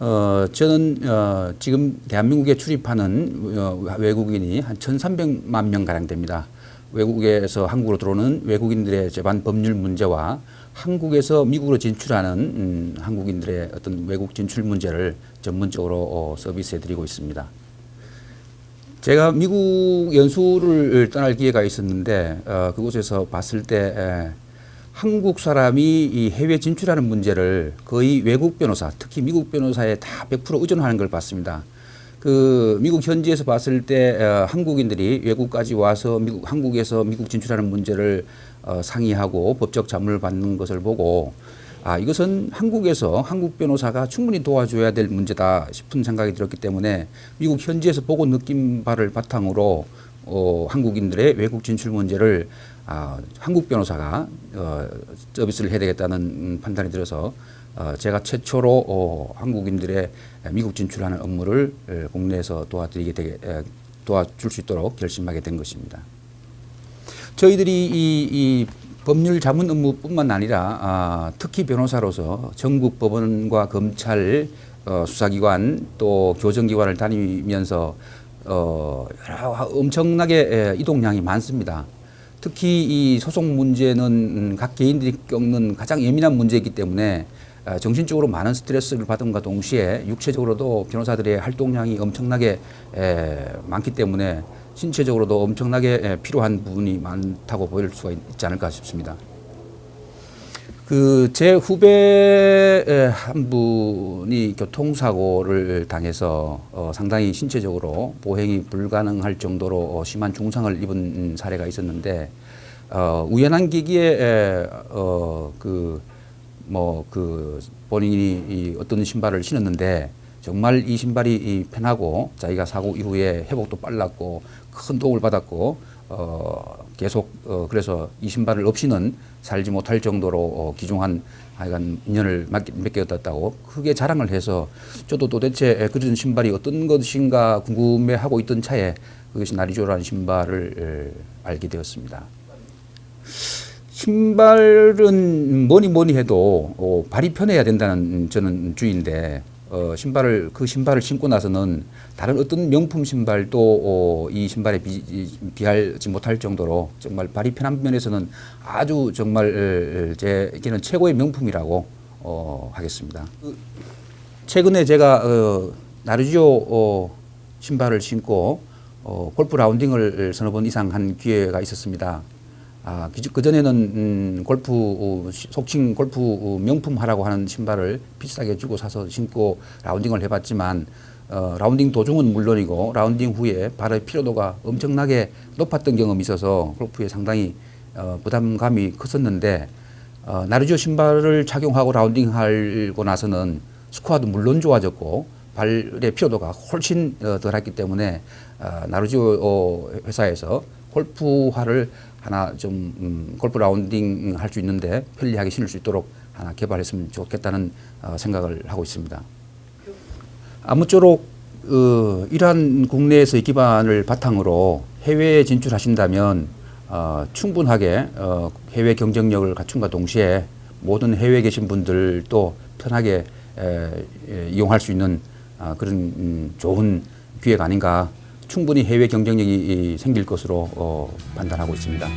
어, 저는 어, 지금 대한민국에 출입하는 어, 외국인이 한 1,300만 명 가량 됩니다. 외국에서 한국으로 들어오는 외국인들의 재반 법률 문제와 한국에서 미국으로 진출하는 음, 한국인들의 어떤 외국 진출 문제를 전문적으로 어, 서비스해 드리고 있습니다. 제가 미국 연수를 떠날 기회가 있었는데 어, 그곳에서 봤을 때 에, 한국 사람이 이 해외 진출하는 문제를 거의 외국 변호사, 특히 미국 변호사에 다 100% 의존하는 걸 봤습니다. 그 미국 현지에서 봤을 때 어, 한국인들이 외국까지 와서 미국 한국에서 미국 진출하는 문제를 어, 상의하고 법적 자문을 받는 것을 보고 아 이것은 한국에서 한국 변호사가 충분히 도와줘야 될 문제다 싶은 생각이 들었기 때문에 미국 현지에서 보고 느낀 바를 바탕으로 어, 한국인들의 외국 진출 문제를 아, 한국 변호사가 어, 서비스를 해야 되겠다는 음, 판단이 들어서 어, 제가 최초로 어, 한국인들의 미국 진출하는 업무를 에, 국내에서 도와드리게 되게 에, 도와줄 수 있도록 결심하게 된 것입니다. 저희들이 이, 이 법률 자문 업무뿐만 아니라 아, 특히 변호사로서 전국 법원과 검찰 어, 수사기관 또 교정기관을 다니면서 어, 엄청나게 에, 이동량이 많습니다. 특히 이 소송 문제는 음, 각 개인들이 겪는 가장 예민한 문제이기 때문에 아, 정신적으로 많은 스트레스를 받음과 동시에 육체적으로도 변호사들의 활동량이 엄청나게 에, 많기 때문에 신체적으로도 엄청나게 에, 필요한 부분이 많다고 보일 수가 있- 있지 않을까 싶습니다. 그 제 후배 한 분이 교통사고를 당해서 어, 상당히 신체적으로 보행이 불가능할 정도로 어, 심한 중상을 입은 사례가 있었는데 어, 우연한 계기에 어, 그 뭐 그 본인이 이 어떤 신발을 신었는데 정말 이 신발이 이 편하고 자기가 사고 이후에 회복도 빨랐고 큰 도움을 받았고 어 계속 어 그래서 이 신발을 없이는 살지 못할 정도로 어 기중한 하여간 인연을 맺게, 맺게 되었다고 크게 자랑을 해서 저도 도대체 그런 신발이 어떤 것인가 궁금해하고 있던 차에 그것이 나리조라는 신발을 에, 알게 되었습니다. 신발은 뭐니 뭐니 해도 어, 발이 편해야 된다는 저는 주의인데 어, 신발을 그 신발을 신고 나서는 다른 어떤 명품 신발도 어, 이 신발에 비, 이- 비할지 못할 정도로 정말 발이 편한 면에서는 아주 정말 에, 제게는 최고의 명품이라고 어, 하겠습니다. 그, 최근에 제가 어, 나르지오 어, 신발을 신고 어, 골프 라운딩을 서너 번 이상 한 기회가 있었습니다. 아, 그 전에는 음, 골프 어, 시- 속칭 골프 어, 명품 하라고 하는 신발을 비싸게 주고 사서 신고 라운딩을 해봤지만 어, 라운딩 도중은 물론이고 라운딩 후에 발의 피로도가 엄청나게 높았던 경험이 있어서 골프에 상당히 어, 부담감이 컸었는데 어, 나르지오 신발을 착용하고 라운딩 하고 나서는 스코어도 물론 좋아졌고 발의 피로도가 훨씬 어, 덜했기 때문에 어, 나르지오 어, 회사에서 골프화를 하나 좀 음, 골프 라운딩 할 수 있는데 편리하게 신을 수 있도록 하나 개발했으면 좋겠다는 어, 생각을 하고 있습니다. 아무쪼록 어, 이러한 국내에서의 기반을 바탕으로 해외에 진출하신다면 어, 충분하게 어, 해외 경쟁력을 갖춘과 동시에 모든 해외에 계신 분들도 편하게 이용할 수 있는 아, 그런 음, 좋은 기회가 아닌가 충분히 해외 경쟁력이 이, 생길 것으로 어, 판단하고 있습니다.